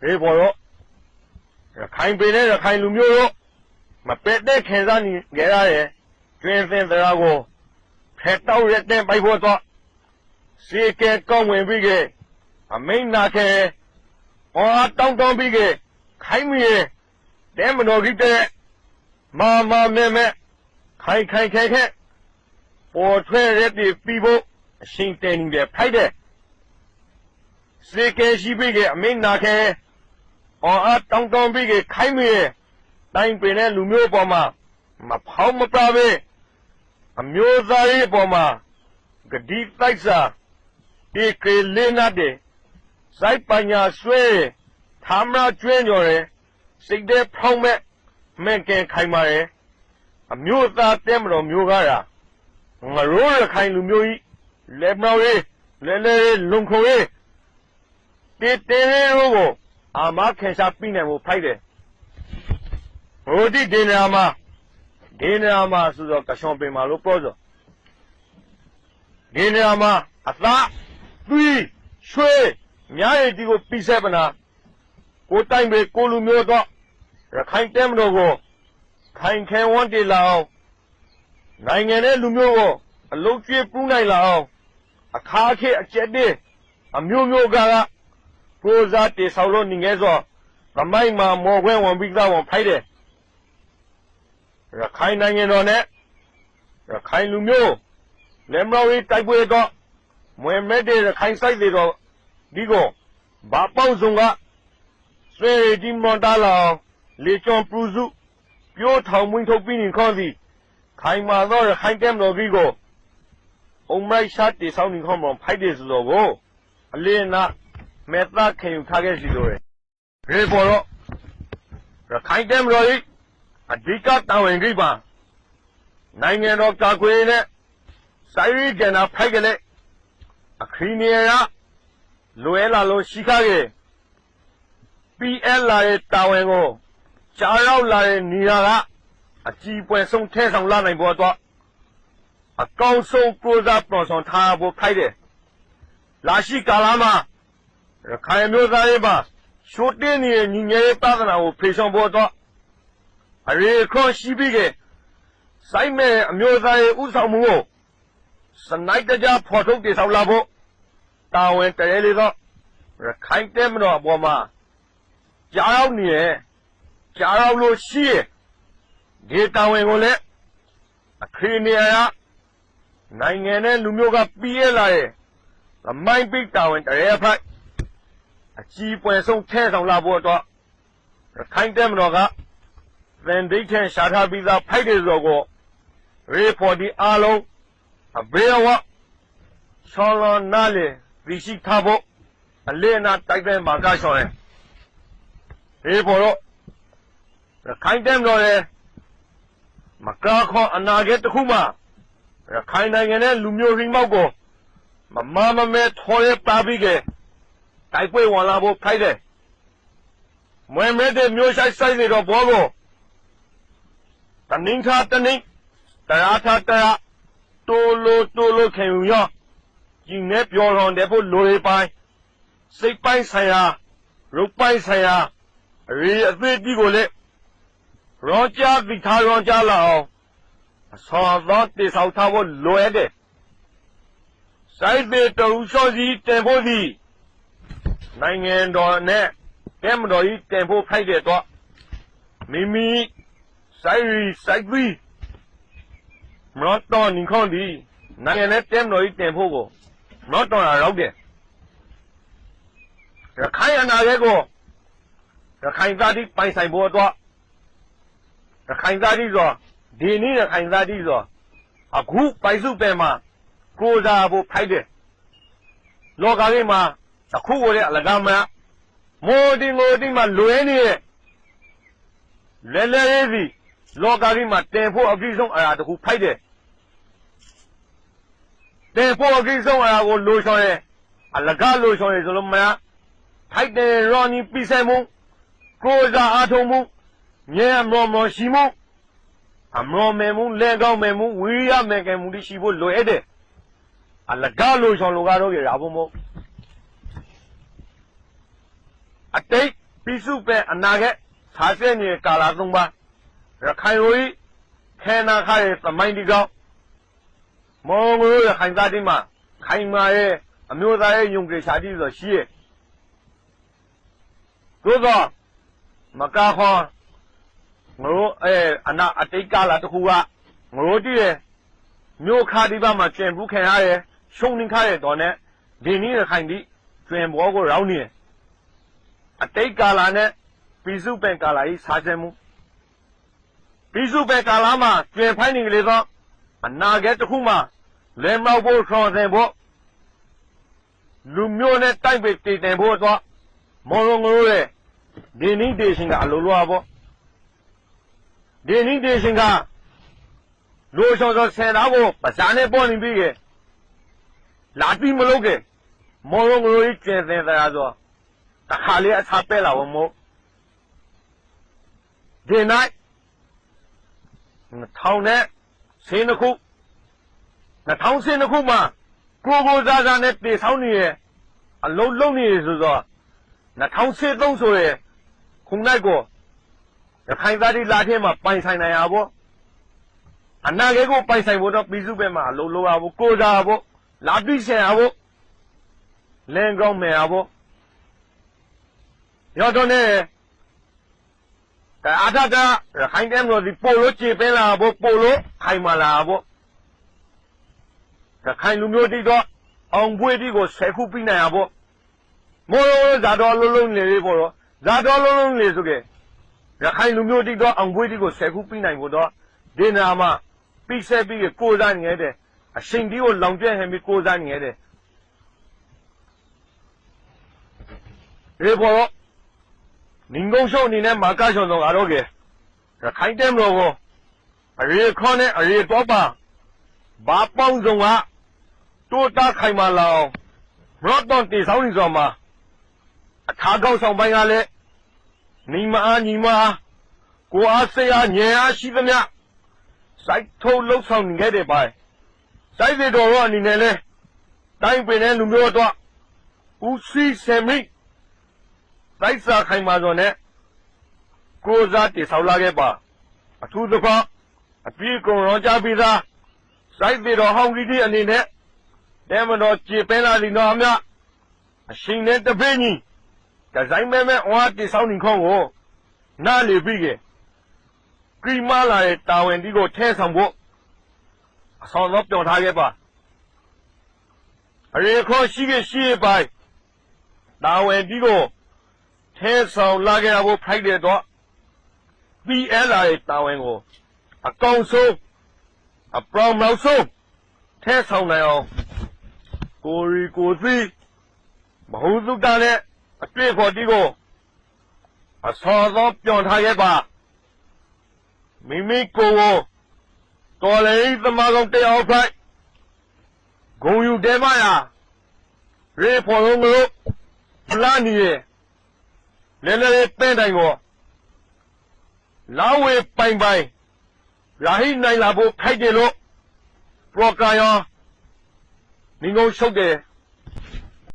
ဘေးပေါ်တော့ရခိုင်ပြည်နဲ့ရခိုင်လူမျိုးတို့မပက်တဲ့ခင်စားနေကြရတယ်ကျွင်းစင်တရားကိုဖက်တော့ရတဲ့ပိုက်ဖို့တော့စီကဲကောင်းဝင်ပြီးခဲ့အမိန်နာခဲအော်တောင်းတောင်းပြီးခဲ့ခိုင်းမီရဲ့တဲမတော်ကြီးတဲ့မာမာမဲမဲခိုင်ခိုင်ခဲခဲပေါ်ထွဲရတဲ့ပြီးဖို့အရှင်တဲနေတယ်ဖိုက်တဲ့စီကဲရှိပြီးခဲ့အမိန်နာခဲ အော်အတောင်းတောင်းပြီးခဲ့ခိုင်းမီရဲ့တိုင်းပင်တဲ့လူမျိုးပေါ်မှာမဖောင်းမပြပဲအမျိုးသားရေးပေါ်မှာဂတိတိုက်စာဒီကေလေးနာတဲ့စိုက်ပညာဆွဲသာမရာကျွင်းကြော်တယ်စိတ်တဲ့ဖောင်းမဲ့မဲ့ကဲခိုင်ပါရဲ့အမျိုးသားတဲမတော်မျိုးကားရာငရိုးရခိုင်လူမျိုးကြီးလက်မောင်ရေးလဲလဲလုံခုံရေးတေတေရိုးကို အာမခင်ရှားပြီးနိုင်ဖို့ဖိုက်တယ်ဘုဒ္ဓဒေနာမှာဒေနာမှာဆိုတော့ကရှောင်းပင်မှာလို့ပြောဆိုဒေနာမှာအသားသွီးရွှေများရည်ဒီကိုပြီးဆက်ပနာကိုတိုင်ပဲကိုလူမျိုးတော့ရခိုင်တဲမတော်ကိုခိုင်ခဲဝန်းတေလာအောင်နိုင်ငံရဲ့လူမျိုးကိုအလုတ်ကျွေးပူးနိုင်လာအောင်အခါခေအကျက်တဲ့အမျိုးမျိုးကက ပရိုဇာတေဆောက်လို့နေငယ်ဆိုသမိုင်းမှာမော်ခွဲဝန်ပြီးသားဝန်ဖိုက်တယ်ရခိုင်နိုင်ငံတော်နဲ့ရခိုင်လူမျိုးလက်မတော်ရေးတိုက်ပွဲတော့မွေမဲ့တဲ့ရခိုင်ဆိုင်တွေတော့ဒီကိုဘာပေါင်းစုံကဆွေဒီမွန်တာလာလေချွန်ပရူစုပြိုးထောင်မွင်းထုတ်ပြီးနေခေါ်သည်ခိုင်မာတော့ရခိုင်တဲမတော်ကြီးကိုအုံမိုက်ရှာတေဆောင်နေခေါ်မဖိုက်တယ်ဆိုတော့ကိုအလင်းနာ မေတ္တာခင်ယူထားခဲ့စီလို့ရရေပေါ်တော့ရခိုင်တဲမတော်ကြီးအဓိကတာဝန်ကြီးပါနိုင်ငံတော်ကာကွယ်ရေးနဲ့စိုင်းရီကျန်တာဖိုက်ကလေးအခရီးနေရလွဲလာလို့ရှိခခဲ့ PL လာတဲ့တာဝန်ကိုကြားရောက်လာတဲ့နေရာကအကြီးပွဲဆုံးထဲဆောင်လာနိုင်ဖို့အတွက်အကောင်းဆုံးကိုးစားပေါ်ဆောင်ထားဖို့ခိုက်တယ်လာရှိကာလမှာ ရခိုင်မျိုးသားရေးပါရှိုးတင်းနေတဲ့ညီငယ်ရေးပါဒနာကိုဖေဆောင်ဖို့အတွက်အရေခွန်ရှိပြီးကစိုက်မဲ့အမျိုးသားရေးဥဆောင်မှုကိုစနိုက်တကြဖော်ထုတ်တည်ဆောက်လာဖို့တာဝန်တရေလေးတော့ရခိုင်တဲမတော်အပေါ်မှာကြားရောက်နေရဲ့ကြားရောက်လို့ရှိရဲ့ဒီတာဝန်ကိုလည်းအခရီးနေရနိုင်ငံနဲ့လူမျိုးကပြီးရလာရဲ့သမိုင်းပိတာဝန်တရေဖိုက် အကြီးပွင့်ဆုံးထဲဆောင်လာဖို့အတွက်ရခိုင်တဲမတော်ကသင်ဒိဋ္ဌံရှာထားပြီးသားဖိုက်တယ်ဆိုတော့ရေဖော်ဒီအားလုံးအဘေးဝချောလနာလေသိရှိထားဖို့အလေးအနာတိုက်တဲ့မှာကရှောင်းတယ်ဒီပေါ်တော့ရခိုင်တမ်းတော်ရဲ့မကားခေါ်အနာဂတ်တစ်ခုမှရခိုင်နိုင်ငံရဲ့လူမျိုးရင်းမောက်ကိုမမမမဲထော်ရပါပြီးက တိုက်ပွဲဝင်လာဖို့ဖိုက်တယ်မွေမဲတဲ့မျိုးဆိုင်ဆိုင်နေတော့ဘောကိုတနင်းထားတနင်းတရားထားတရားတိုးလို့တိုးလို့ခင်ယူရောကျင်းနဲ့ပြောတော်တယ်ဖို့လိုရပိုင်းစိတ်ပိုင်းဆိုင်ရာရုပ်ပိုင်းဆိုင်ရာအရေးအသေးကြီးကိုလည်းရောကြသိထားရောကြလာအောင်အစောသောတေဆောက်ထားဖို့လိုရတဲ့စိုက်ပေတူလျှော့စီတင်ဖို့သည် နိုင်ငံတော်နဲ့တဲမတော်ကြီးတင်ဖို့ဖိုက်တဲ့တော့မိမိစိုက်ရီစိုက်ပြီးမတော်တော်နေခေါ်သည်နိုင်ငံနဲ့တဲမတော်ကြီးတင်ဖို့ကိုမတော်တော်ရောက်တယ်ရခိုင်အနာရဲ့ကိုရခိုင်သားတိပိုင်ဆိုင်ဖို့တော့ရခိုင်သားတိဆိုဒီနေ့ရခိုင်သားတိဆိုအခုပိုင်စုပင်မှာကိုးစားဖို့ဖိုက်တယ်လောကကြီးမှာ အခုကိုလည်းအလကားမမိုးတင်ငိုတင်မှာလွဲနေတဲ့လဲလဲရေးစီလောကကြီးမှာတင်ဖို့အကြီးဆုံးအရာတစ်ခုဖိုက်တယ်တင်ဖို့အကြီးဆုံးအရာကိုလိုချော်ရဲ့အလကားလိုချော်ရဲ့ဆိုလို့မရထိုက်တယ်ရောနီပြီးဆိုင်မှုကိုယ်စားအားထုတ်မှုမြဲအမောမောရှိမှုအမောမေမှုလဲကောင်းမေမှုဝိရိယမေကံမှုရှိဖို့လိုအပ်တယ်အလကားလိုချော်လိုကားတော့ရဖို့မဟုတ် အတိတ်ပိစုပဲအနာကဆာစဲနေကာလာသုံးပါရခိုင်ရိုးခဲနာခရဲ့သမိုင်းဒီကောက်မောင်ငိုရခိုင်သားတိမှာခိုင်မာရဲ့အမျိုးသားရဲ့ယုံကြည်ရှာတိဆိုရှိရဲ့သို့သောမကာခွန်ငိုအဲအနာအတိတ်ကာလာတစ်ခုကငိုတည်ရဲ့မြို့ခါဒီပါမှာကျင်ဘူးခံရတယ်ရှုံနေခါရဲ့တော့နဲ့ဒီနည်းရခိုင်ဒီကျွင်ဘောကိုရောင်းနေတယ် အတိတ်ကာလာနဲ့ပိစုပင်ကာလာကြီးစားစဲမှုပိစုပင်ကာလာမှာကျွင်ဖိုင်းနေကလေးတော့အနာကဲတစ်ခုမှလဲမောက်ဖို့ဆော်စင်ဖို့လူမျိုးနဲ့တိုက်ပေတည်တယ်ဖို့တော့မော်လုံးငလို့လေဒီနည်းဒေရှင်ကအလိုလိုပါပေါ့ဒီနည်းဒေရှင်ကလူချောချောဆယ်သားကိုပဇာနဲ့ပေါ်နေပြီကလာတိမလုပ်ကမော်လုံးငလို့ကျင်စင်တရားဆို တခါလေးအစားပဲလာဝမို့ဒီနိုင်ထောင်နဲ့ဆင်းတစ်ခု2000ဆင်းတစ်ခုမှာကိုကိုစားစားနဲ့တေဆောင်နေရဲ့အလုံးလုံးနေဆိုတော့2013ဆိုရဲခုနိုင်ကိုရခိုင်သားဒီလာထဲမှာပိုင်ဆိုင်နိုင်ရပါအနာဂတ်ကိုပိုင်ဆိုင်ဖို့တော့ပြည်စုပဲမှာအလုံးလုံးရဖို့ကိုစားဖို့လာပြည့်ရှင်ရဖို့လင်းကောင်းမယ်ရဖို့ ရောတော့နဲ့အာထတာရခိုင်တဲ့မျိုးဒီပိုလို့ခြေပင်းလာဖို့ပိုလို့ခိုင်မလာဖို့ရခိုင်လူမျိုးတိတော့အောင်ပွေးတိကိုဆယ်ခုပြီးနိုင်ရဖို့မိုးရိုးဇာတော်လုံးလုံးနေလေးပေါ့တော့ဇာတော်လုံးလုံးနေဆိုကြရခိုင်လူမျိုးတိတော့အောင်ပွေးတိကိုဆယ်ခုပြီးနိုင်ဖို့တော့ဒီနာမှာပြီးဆက်ပြီးကိုစားနေတဲ့အရှင် ဒီကိုလောင်ကျဲဟင်ပြီးကိုစားနေတဲ့ဒီပေါ်တော့နင်ကုန်းရှုံအနေနဲ့မာကရှုံတော့ကတော့ကဲရခိုင်တဲ့မလို့ကိုအရေခေါနဲ့အရေတော့ပါဘာပေါင်းစုံကတိုးတာခိုင်မာလာအောင်ဘရော့တော့တေဆောင်နေစောမှာအခါကောက်ဆောင်ပိုင်းကလည်းညီမအားညီမအားကိုအားစေအားညင်အားရှိသမျှစိုက်ထုတ်လှုပ်ဆောင်နေခဲ့တဲ့ပိုင်းစိုက်စီတော်ရောအနေနဲ့လဲတိုင်းပင်တဲ့လူမျိုးတော့ဦးစီးဆယ်မိ တိုက်စာခိုင်မာစွာနဲ့ကိုစားတည်ဆောက်လာခဲ့ပါအထူးသဖြင့်အပြည့်ကုံရောကြပြီးသားစိုက်စီတော်ဟောင်းကြီးဒီအနေနဲ့တဲမတော်ကြည်ပင်းလာသည်တော်အမြအရှင်နဲ့တပည့်ကြီးဒီဇိုင်းမဲမဲဝါတည်ဆောက်နေခေါကိုနားလေပြီးကကရီမာလာရဲ့တာဝန်ဒီကိုထဲဆောင်ဖို့အဆောင်တော့ပြောထားခဲ့ပါအရေခေါ်ရှိခဲ့ရှိပိုင်တာဝန်ဒီကို ထဲဆောင်လာခဲ့တာကိုဖိုက်တဲ့တော့ PLR ရဲ့တာဝန်ကိုအကောင်ဆုံးအပရောင်နောက်ဆုံးထဲဆောင်နိုင်အောင်ကိုရီကိုသီမဟုတ်သူတနဲ့အတွေ့ခေါ်တီးကိုအစောသောပြောင်းထားခဲ့ပါမိမိကိုယ်ကိုတော်လေသမားကောင်တရားဖိုက်ဂုံယူတဲမရာရေဖော်လုံးလို့ဖလာနီရဲ့ လဲလဲပင့်တိုင်ကိုလာဝေပိုင်ပိုင်ရာဟိနိုင်လာဖို့ခိုက်တယ်လို့ပရောကာယောနင်းကုန်ရှုပ်တယ်